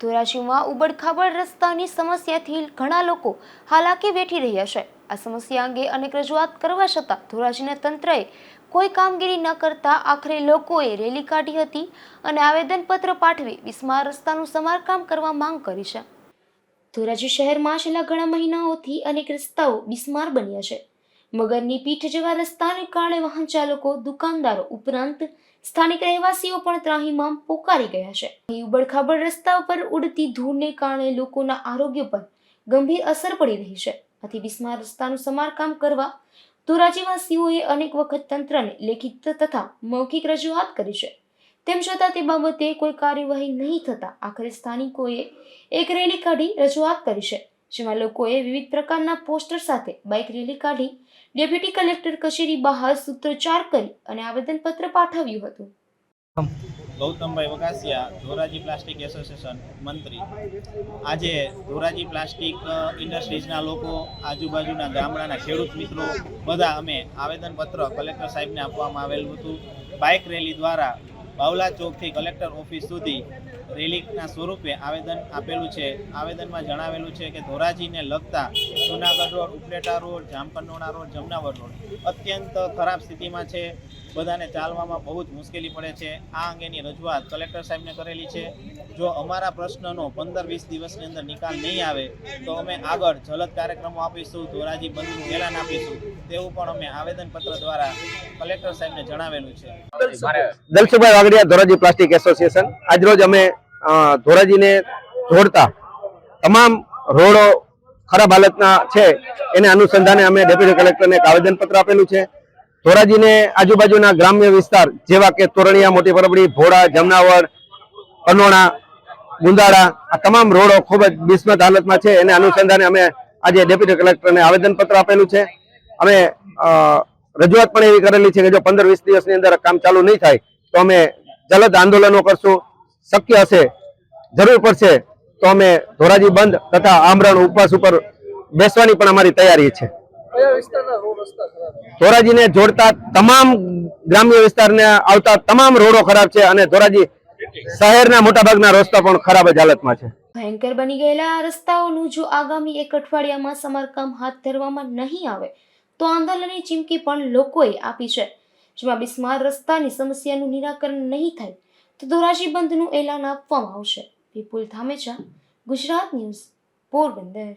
ધોરાજીમાં ઉબડખાબડ રસ્તાની સમસ્યાથી ઘણા લોકો હાલાકી વેઠી રહ્યા છે. આ સમસ્યા અંગે અનેક રજૂઆત કરવા છતાં ધોરાજીના તંત્રએ કોઈ કામગીરી ન કરતા આખરે લોકોએ રેલી કાઢી હતી અને આવેદનપત્ર પાઠવી બિસ્માર રસ્તાનું સમારકામ કરવા માંગ કરી છે. ધોરાજી શહેરમાં છેલ્લા ઘણા મહિનાઓથી અનેક રસ્તાઓ બિસ્માર બન્યા છે. મગરની પીઠ જેવા રસ્તાને કારણે વાહન ચાલકો દુકાનદારો ઉપરાંત સ્થાનિક રહેવાસીઓ પણ ત્રાહીમામ પોકારી ગયા છે. ઉબડખાબડ રસ્તા પર ઉડતી ધૂળને કારણે લોકોના આરોગ્ય પર ગંભીર અસર પડી રહી છે. આથી બિસ્માર રસ્તાનું સમારકામ કરવા ધોરાજીવાસીઓએ અનેક વખત તંત્રને લેખિત તથા મૌખિક રજૂઆત કરી છે. તેમ છતાં તે બાબતે કોઈ કાર્યવાહી નહીં થતા આખરે સ્થાનિકોએ એક રેલી કાઢી રજૂઆત કરી છે. જેમાં લોકોએ વિવિધ પ્રકારના પોસ્ટર સાથે બાઇક રેલી કાઢી, ડેપ્યુટી કલેક્ટર કચેરી બહાર સૂત્રોચ્ચાર કરી અને આવેદનપત્ર પાઠવ્યું હતું. ગૌતમભાઈ વગાસિયા ધોરાજી પ્લાસ્ટિક એસોસિએશન મંત્રી. આજે ધોરાજી પ્લાસ્ટિક ઇન્ડસ્ટ્રીઝના લોકો, આજુબાજુના ગામડાના ખેડૂત મિત્રો, બધા અમે આવેદનપત્ર કલેક્ટર સાહેબને આપવામાં આવેલું હતું. બાઇક રેલી દ્વારા બાવલા ચોકથી કલેક્ટર ઓફિસ સુધી રિલીફના સ્વરૂપે આવેદન આપેલું છે. આવેદનમાં જણાવેલું છે કે ધોરાજીને લગતા Junagadh road, Upleta road Jamkandorna road, Jamnavar road અત્યંત ખરાબ સ્થિતિમાં છે. બધાને ચાલવામાં બહુ જ મુશ્કેલી પડે છે. આ અંગેની રજૂઆત કલેક્ટર સાહેબને કરેલી છે. જો અમારા પ્રશ્નનો પંદર વીસ દિવસની અંદર નિકાલ નહીં આવે, તો અમે આગળ જલદ કાર્યક્રમો આપીશું, ધોરાજી બંધનું એલાન આપીશું. તેવું પણ અમે આવેદનપત્ર દ્વારા કલેક્ટર સાહેબને જણાવેલું છે. Dalsubhai Vagadiya Dhoraji plastic association. આજરોજ અમે અ, ધોરાજીને જોડતા તમામ રોડો ખરાબ હાલતના છે એને અનુસંધાને અમે ડેપ્યુટી કલેક્ટરને એક આવેદનપત્ર આપેલું છે. ધોરાજીને આજુબાજુના ગ્રામ્ય વિસ્તાર જેવા કે તોરણિયા મોટી પરબડી ભોળા જમનાવર અનોણા ગુંદાળા આ તમામ રોડો ખૂબ જ બિસ્મત હાલતમાં છે. એને અનુસંધાને અમે આજે ડેપ્યુટી કલેક્ટરને આવેદનપત્ર આપેલું છે. અમે રજૂઆત પણ એવી કરેલી છે કે જો પંદર વીસ દિવસની અંદર કામ ચાલુ નહીં થાય તો અમે જલદ આંદોલનો કરશું. શક્ય હશે જરૂર પડશે તો અમે ધોરાજી બંધ તથા આમરણ ઉપવાસ ઉપર બેસવાની પણ અમારી તૈયારી છે. ધોરાજીને જોડતા તમામ ગ્રામ્ય વિસ્તારને આવતા તમામ રોડો ખરાબ છે અને ધોરાજી શહેરના મોટાભાગના રસ્તા પણ ખરાબ જ હાલતમાં છે. ભયંકર બની ગયેલા આ રસ્તાઓનું જો આગામી એક અઠવાડિયામાં સમારકામ હાથ ધરવામાં નહીં આવે તો આંદોલનની ચીમકી પણ લોકોએ આપી છે. જેમાં બિસ્માર રસ્તાની સમસ્યાનું નિરાકરણ નહીં થાય, તો ધોરાજી બંધનું એલાન આપવામાં આવશે. વિપુલ ધામેચા, ગુજરાત ન્યૂઝ, પોરબંદર.